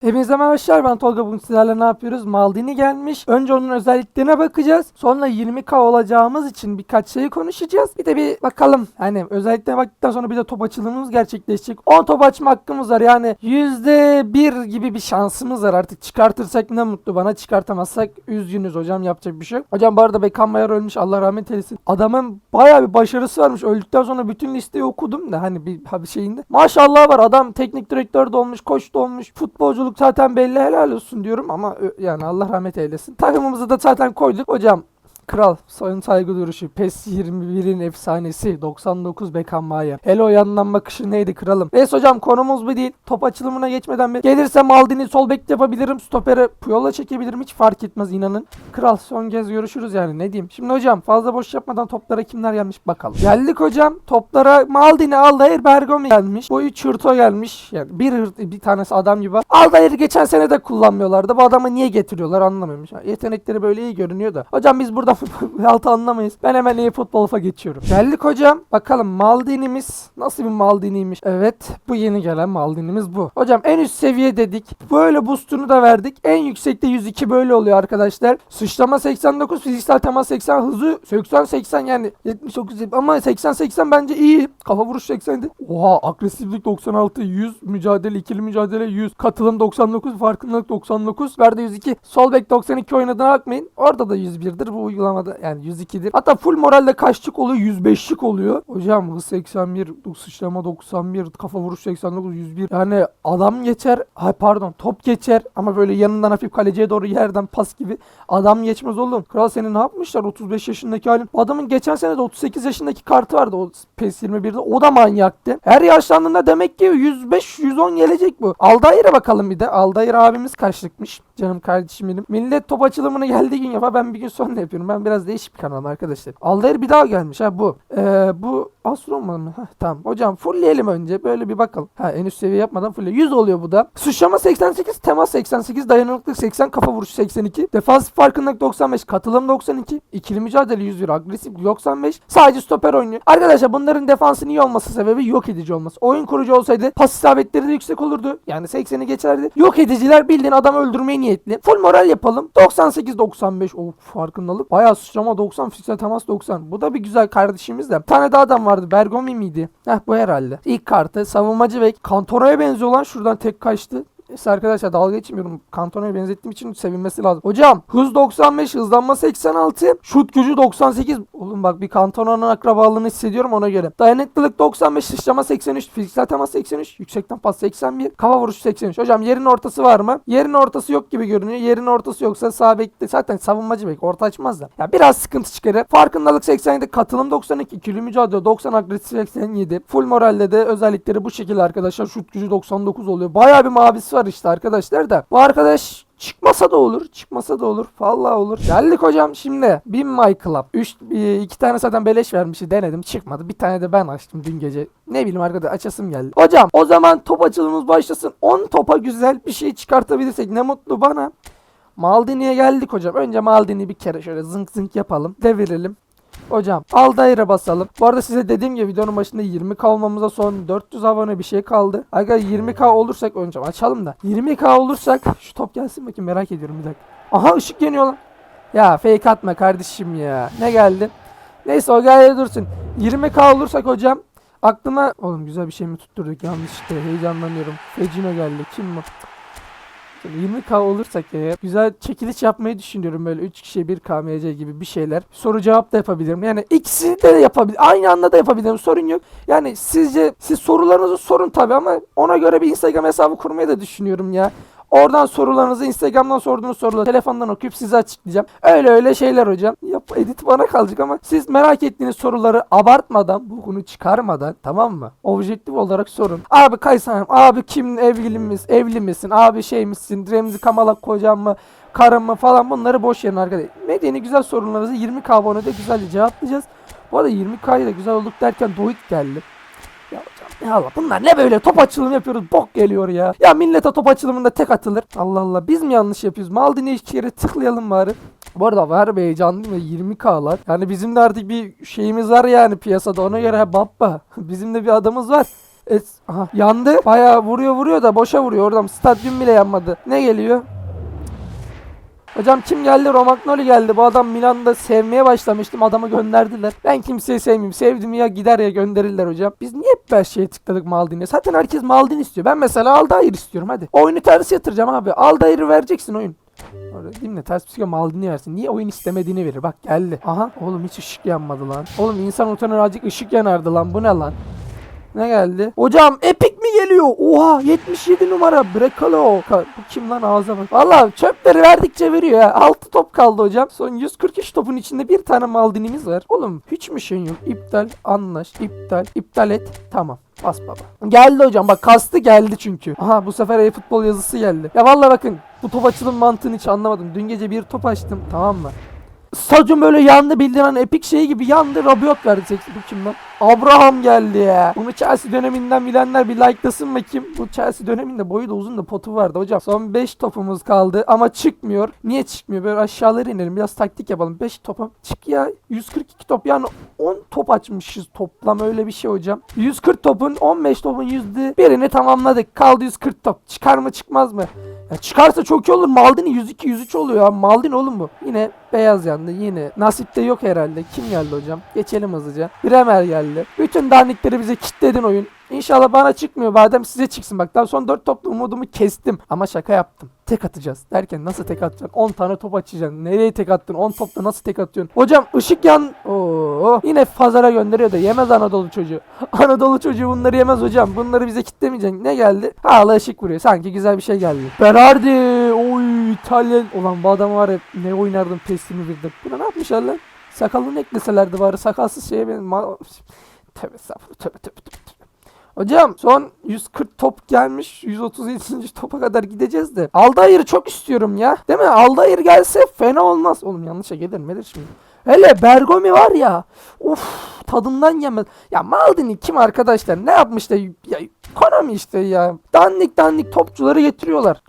Hepinize merhabalar ben Tolga bugün sizlerle ne yapıyoruz? Maldini gelmiş. Önce onun özelliklerine bakacağız. Sonra 20k olacağımız için birkaç şeyi konuşacağız. Bir de bir bakalım. Hani özelliklerine baktıktan sonra bir de top açılımımız gerçekleşecek. 10 top açma hakkımız var. Yani %1 gibi bir şansımız var. Artık çıkartırsak ne mutlu bana. Çıkartamazsak üzgünüz hocam yapacak bir şey yok. Hocam bu arada Beckham Mayer ölmüş. Allah rahmet eylesin. Adamın bayağı bir başarısı varmış. Öldükten sonra bütün listeyi okudum da hani bir, bir şeyinde. Maşallah var. Adam teknik direktör de olmuş, koç da olmuş. Futbolculuk zaten belli helal olsun diyorum ama yani Allah rahmet eylesin. Takımımızı da zaten koyduk. Hocam Kral, soyun saygı duruşu, PES 21'in efsanesi, 99 Beckham Mayer. Hele o yandan bakışı neydi kralım? Neyse hocam konumuz bu değil. Top açılımına geçmeden bir gelirse Maldini sol bek yapabilirim. Stopere Puyol'a çekebilirim. Hiç fark etmez inanın. Kral son kez görüşürüz yani ne diyeyim. Şimdi hocam fazla boş yapmadan toplara kimler gelmiş bakalım. Geldik hocam. Toplara Maldini, Aldair, Bergomi gelmiş. Bu üç hırto gelmiş. Yani bir bir tanesi adam gibi. Aldair'i geçen sene de kullanmıyorlardı. Bu adamı niye getiriyorlar anlamıyorum. Yetenekleri böyle iyi görünüyor da. Hocam biz burada altı anlamayız. Ben hemen iyi futbolfa geçiyorum. Geldik hocam. Bakalım Maldini'miz nasıl bir Maldini'ymiş. Evet bu yeni gelen Maldini'miz bu. Hocam en üst seviye dedik. Böyle boostunu da verdik. En yüksekte 102 böyle oluyor arkadaşlar. Sıçrama 89, fiziksel temas 80, hızı 80-80 yani 79 ama 80-80 bence iyi. Kafa vuruş 87. Oha agresiflik 96, 100 mücadele, ikili mücadele 100, katılım 99, farkındalık 99, verdi 102. Sol bek 92 oynadığına bakmayın. Orada da 101'dir bu uygulamada yani 102'dir. Hatta full moralde kaçlık oluyor? 105'lik oluyor. Hocam hız 81, sıçrama 91, kafa vuruş 89, 101. Yani adam geçer, ay pardon top geçer ama böyle yanından hafif kaleciye doğru yerden pas gibi adam geçmez oğlum. Kral seni ne yapmışlar 35 yaşındaki halin. Bu adamın geçen sene de 38 yaşındaki kartı vardı o PES 21'de. O da manyaktı. Her yaşlandığında demek ki 105-110 gelecek bu. Aldair'e bakalım bir de. Aldair abimiz kaçlıkmış. Canım kardeşim benim. Millet top açılımını geldiği gün yapar. Ben bir gün sonra yapıyorum. Ben biraz değişik bir kanalım arkadaşlar. Aldair bir daha gelmiş. Ha bu. Ee, bu Astroman mı? Heh, tamam. Hocam fullleyelim önce. Böyle bir bakalım. Ha en üst seviye yapmadan fulle. 100 oluyor bu da. Sıçrama 88, temas 88, dayanıklılık 80, kafa vuruşu 82, defans farkındalık 95, katılım 92, ikili mücadele 101, agresif 95. Sadece stoper oynuyor. Arkadaşlar bunların defansının iyi olması sebebi yok edici olması. Oyun kurucu olsaydı pas isabetleri de yüksek olurdu. Yani 80'i geçerdi. Yok ediciler bildiğin adam öldürmeye niyetli. Full moral yapalım. 98 95. Of farkındalık. Bayağı sıçrama 90, fiziksel temas 90. Bu da bir güzel kardeşimiz de. Bir tane daha adam vardı. Bergomi miydi? Heh bu herhalde. İlk kartı savunmacı bek. Kantora'ya benziyor lan. Şuradan tek kaçtı. Neyse arkadaşlar dalga geçmiyorum. Kantona'ya benzettiğim için sevinmesi lazım. Hocam hız 95, hızlanma 86, şut gücü 98. Oğlum bak bir Kantona'nın akrabalığını hissediyorum ona göre. Dayanıklılık 95, sıçrama 83, fiziksel temas 83, yüksekten pas 81, kafa vuruşu 83. Hocam yerin ortası var mı? Yerin ortası yok gibi görünüyor. Yerin ortası yoksa sağ bekte zaten savunmacı bek orta açmaz da. Ya biraz sıkıntı çıkarır. Farkındalık 87, katılım 92, ikili mücadele 90, agresif 87. Full moralde de özellikleri bu şekilde arkadaşlar. Şut gücü 99 oluyor. Bayağı bir mavisi var işte arkadaşlar da. Bu arkadaş Çıkmasa da olur. Çıkmasa da olur. Vallahi olur. Geldik hocam şimdi. Bin My Club. Üç, e, iki tane zaten beleş vermişti. Denedim. Çıkmadı. Bir tane de ben açtım dün gece. Ne bileyim arkadaş açasım geldi. Hocam o zaman top açılımımız başlasın. 10 topa güzel bir şey çıkartabilirsek ne mutlu bana. Maldini'ye geldik hocam. Önce Maldini bir kere şöyle zınk zınk yapalım. Devirelim. Hocam Aldair'e basalım. Bu arada size dediğim gibi videonun başında 20 kalmamıza son 400 abone bir şey kaldı. Arkadaşlar 20k olursak önce açalım da. 20k olursak şu top gelsin bakayım merak ediyorum bir dakika. Aha ışık yanıyor lan. Ya fake atma kardeşim ya. Ne geldi? Neyse o geldi dursun. 20k olursak hocam aklıma oğlum güzel bir şey mi tutturduk yanlış işte heyecanlanıyorum. Fecino geldi. Kim bu? Şimdi 20k olursak eğer güzel çekiliş yapmayı düşünüyorum böyle 3 kişiye 1 KMC gibi bir şeyler. Soru cevap da yapabilirim. Yani ikisini de yapabilirim. Aynı anda da yapabilirim. Sorun yok. Yani sizce siz sorularınızı sorun tabii ama ona göre bir Instagram hesabı kurmayı da düşünüyorum ya. Oradan sorularınızı Instagram'dan sorduğunuz soruları telefondan okuyup size açıklayacağım. Öyle öyle şeyler hocam. Yap edit bana kalacak ama siz merak ettiğiniz soruları abartmadan, bokunu çıkarmadan tamam mı? Objektif olarak sorun. Abi Kaysan'ım, abi kim evli misin, evli misin, abi şey misin, Remzi Kamalak kocam mı, karım mı falan bunları boş yerin arkadaşlar. Medeni güzel sorularınızı 20k abonede güzelce cevaplayacağız. Bu arada 20k'yı da güzel olduk derken Doit geldi. Ya Allah bunlar ne böyle top açılımı yapıyoruz bok geliyor ya. Ya millete top açılımında tek atılır. Allah Allah biz mi yanlış yapıyoruz? Maldini iki kere tıklayalım bari. Bu arada var be heyecanlıyım ve 20k'lar. Yani bizim de artık bir şeyimiz var yani piyasada ona göre ha, baba. Bizim de bir adamız var. Es Aha, yandı. Bayağı vuruyor vuruyor da boşa vuruyor. Oradan stadyum bile yanmadı. Ne geliyor? Hocam kim geldi? Romagnoli geldi. Bu adam Milan'da sevmeye başlamıştım. Adamı gönderdiler. Ben kimseyi sevmeyeyim. Sevdim ya gider ya gönderirler hocam. Biz niye hep her şeye tıkladık Maldini'ye? Zaten herkes Maldini istiyor. Ben mesela Aldair istiyorum hadi. Oyunu ters yatıracağım abi. Aldair'i vereceksin oyun. Orada mi? Ters psikolo Maldini versin. Niye oyun istemediğini verir. Bak geldi. Aha oğlum hiç ışık yanmadı lan. Oğlum insan utanır azıcık ışık yanardı lan. Bu ne lan? Ne geldi? Hocam Epic mi geliyor? Oha 77 numara Brekalo. Ka- Bu kim lan ağza bak. Valla çöpleri verdikçe veriyor ya. 6 top kaldı hocam. Son 143 topun içinde bir tane Maldini'miz var. Oğlum hiç mi şeyin yok? İptal, anlaş, iptal, iptal et. Tamam. Bas baba. Geldi hocam bak kastı geldi çünkü. Aha bu sefer e-futbol yazısı geldi. Ya valla bakın bu top açılım mantığını hiç anlamadım. Dün gece bir top açtım tamam mı? Stadyum böyle yandı bildiğin hani epik şey gibi yandı. Rabiot verdi. seksi- Bu kim lan? Abraham geldi ya. Bunu Chelsea döneminden bilenler bir like'lasın bakayım. Bu Chelsea döneminde boyu da uzun da potu vardı hocam. Son 5 topumuz kaldı ama çıkmıyor. Niye çıkmıyor? Böyle aşağılara inelim. Biraz taktik yapalım. 5 topa çık ya. 142 top yani 10 top açmışız toplam öyle bir şey hocam. 140 topun 15 topun yüzde birini tamamladık. Kaldı 140 top. Çıkar mı çıkmaz mı? Ya çıkarsa çok iyi olur. Maldini 102 103 oluyor ya. Maldini oğlum bu. Yine beyaz yandı. Yine nasipte yok herhalde. Kim geldi hocam? Geçelim hızlıca. Bremer geldi. Bütün dandikleri bize kitledin oyun. İnşallah bana çıkmıyor. Badem size çıksın. Bak daha son 4 topla umudumu kestim. Ama şaka yaptım. Tek atacağız. Derken nasıl tek atacaksın? 10 tane top açacaksın. Nereye tek attın? 10 topla nasıl tek atıyorsun? Hocam ışık yan... Oo, yine fazara gönderiyor da yemez Anadolu çocuğu. Anadolu çocuğu bunları yemez hocam. Bunları bize kitlemeyeceksin. Ne geldi? Hala ışık vuruyor. Sanki güzel bir şey geldi. Berardi. Oy İtalyan. Ulan bu adam var ya ne oynardım PES'ini bildim. Buna ne yapmışlar lan? Sakalını ekleselerdi bari. Sakalsız şeye benim... Ma- tövbe estağfurullah. Tövbe tövbe tövbe. Hocam son 140 top gelmiş. 137. topa kadar gideceğiz de. Aldair'i çok istiyorum ya. Değil mi? Aldair gelse fena olmaz. Oğlum yanlışa gelir mi şimdi? Hele Bergomi var ya. Of tadından yemez. Ya Maldini kim arkadaşlar? Ne yapmış da ya Konami işte ya. Dandik dandik topçuları getiriyorlar.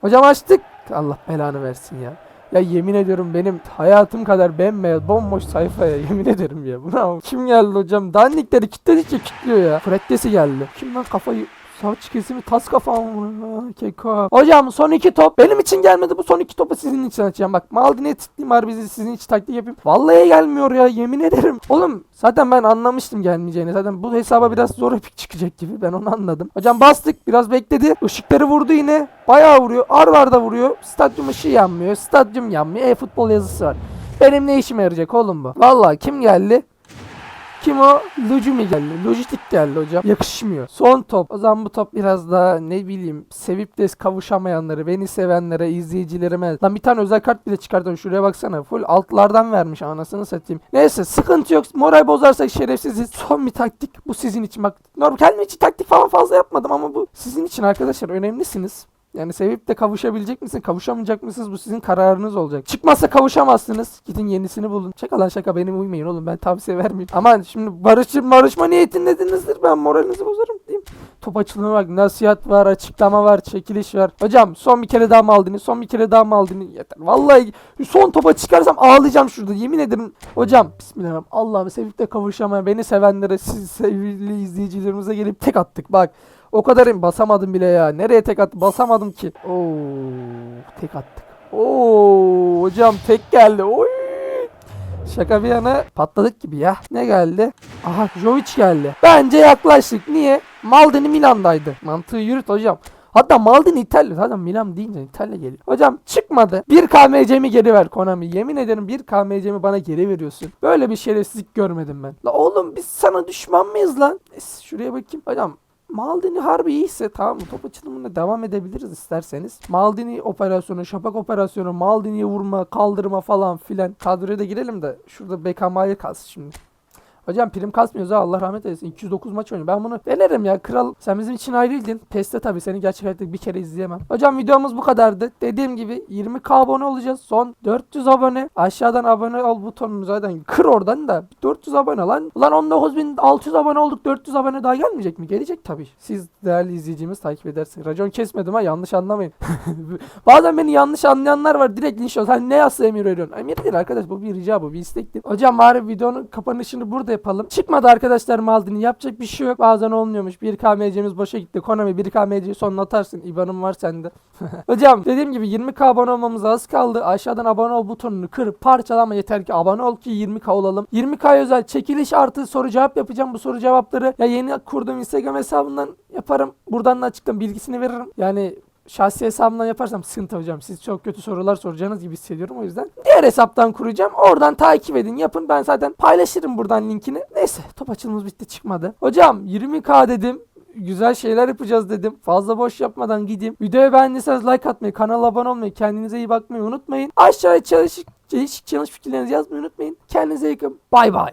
Hocam açtık. Allah belanı versin ya. Ya yemin ediyorum benim hayatım kadar bembeyaz bomboş sayfaya yemin ederim ya. Buna kim geldi hocam? Dandikleri kilitledikçe kilitliyor ya. Freddesi geldi. Kim lan kafayı Saç kesimi tas kafam bunu. Keko. Hocam son iki top. Benim için gelmedi. Bu son iki topu sizin için açacağım. Bak Maldini'ye tıklayayım var bizi sizin için taktik yapayım. Vallahi gelmiyor ya yemin ederim. Oğlum zaten ben anlamıştım gelmeyeceğini. Zaten bu hesaba biraz zor epik çıkacak gibi. Ben onu anladım. Hocam bastık. Biraz bekledi. Işıkları vurdu yine. Bayağı vuruyor. Arvar da vuruyor. Stadyum ışığı yanmıyor. Stadyum yanmıyor. E-futbol yazısı var. Benim ne işime yarayacak oğlum bu? Vallahi kim geldi? Kim o? Lujimi geldi. Lojistik geldi hocam. Yakışmıyor. Son top. O zaman bu top biraz daha ne bileyim sevip de kavuşamayanları, beni sevenlere, izleyicilerime. Lan bir tane özel kart bile çıkardım. Şuraya baksana. Full altlardan vermiş anasını satayım. Neyse sıkıntı yok. Moral bozarsak şerefsiziz. Son bir taktik. Bu sizin için. Bak normal kendim için taktik falan fazla yapmadım ama bu sizin için arkadaşlar önemlisiniz. Yani sevip de kavuşabilecek misin? Kavuşamayacak mısınız? Bu sizin kararınız olacak. Çıkmazsa kavuşamazsınız. Gidin yenisini bulun. Şaka lan şaka benim uymayın oğlum. Ben tavsiye vermeyeyim. Aman şimdi barış, barışma niyetindesinizdir. Ben moralinizi bozarım diyeyim. Top açılımı bak. Nasihat var, açıklama var, çekiliş var. Hocam son bir kere daha mı aldınız? Son bir kere daha mı aldınız? Yeter. Vallahi son topa çıkarsam ağlayacağım şurada. Yemin ederim. Hocam bismillahirrahmanirrahim. Allah'ım sevip de kavuşamayan beni sevenlere siz sevgili izleyicilerimize gelip tek attık. Bak o kadarım basamadım bile ya. Nereye tek attım? Basamadım ki. Oo, tek attık. Oo, hocam tek geldi. Oy. Şaka bir yana patladık gibi ya. Ne geldi? Aha Jovic geldi. Bence yaklaştık. Niye? Maldini Milan'daydı. Mantığı yürüt hocam. Hatta Maldini İtalya. Zaten Milan deyince İtalya geliyor. Hocam çıkmadı. Bir KMC'mi geri ver Konami. Yemin ederim bir KMC'mi bana geri veriyorsun. Böyle bir şerefsizlik görmedim ben. La oğlum biz sana düşman mıyız lan? Es, Şuraya bakayım. Hocam Maldini harbi iyiyse tamam mı? Top açılımına devam edebiliriz isterseniz. Maldini operasyonu, şapak operasyonu, Maldini'ye vurma, kaldırma falan filan. Kadroya da girelim de şurada Beckham'ı kalsın şimdi. Hocam prim kasmıyoruz ha Allah rahmet eylesin. 209 maç oynuyor. Ben bunu denerim ya kral. Sen bizim için ayrıydın. Peste tabii seni gerçek hayatta bir kere izleyemem. Hocam videomuz bu kadardı. Dediğim gibi 20k abone olacağız. Son 400 abone. Aşağıdan abone ol butonunu zaten kır oradan da. 400 abone lan. Ulan 19.600 abone olduk. 400 abone daha gelmeyecek mi? Gelecek tabii. Siz değerli izleyicimiz takip edersiniz. Racon kesmedim ha yanlış anlamayın. Bazen beni yanlış anlayanlar var. Direkt linç Sen ne yazsa emir veriyorsun. Emir değil arkadaş bu bir rica bu bir istekti. Hocam bari videonun kapanışını burada yapalım. Çıkmadı arkadaşlar Maldini yapacak bir şey yok. Bazen olmuyormuş. 1K MC'miz boşa gitti. Konami 1K MC'yi sonuna atarsın. İban'ım var sende. Hocam dediğim gibi 20k abone olmamız az kaldı. Aşağıdan abone ol butonunu kırıp parçalama yeter ki abone ol ki 20k olalım. 20k özel çekiliş artı soru cevap yapacağım. Bu soru cevapları ya yeni kurduğum Instagram hesabından yaparım. Buradan da açıktan bilgisini veririm. Yani şahsi hesabımdan yaparsam sıkıntı hocam. Siz çok kötü sorular soracağınız gibi hissediyorum o yüzden. Diğer hesaptan kuracağım. Oradan takip edin yapın. Ben zaten paylaşırım buradan linkini. Neyse top açılımız bitti çıkmadı. Hocam 20k dedim güzel şeyler yapacağız dedim. Fazla boş yapmadan gideyim. Videoyu beğendiyseniz like atmayı, kanala abone olmayı, kendinize iyi bakmayı unutmayın. Aşağıya çalışık, değişik challenge fikirlerinizi yazmayı unutmayın. Kendinize iyi bakın. Bay bay.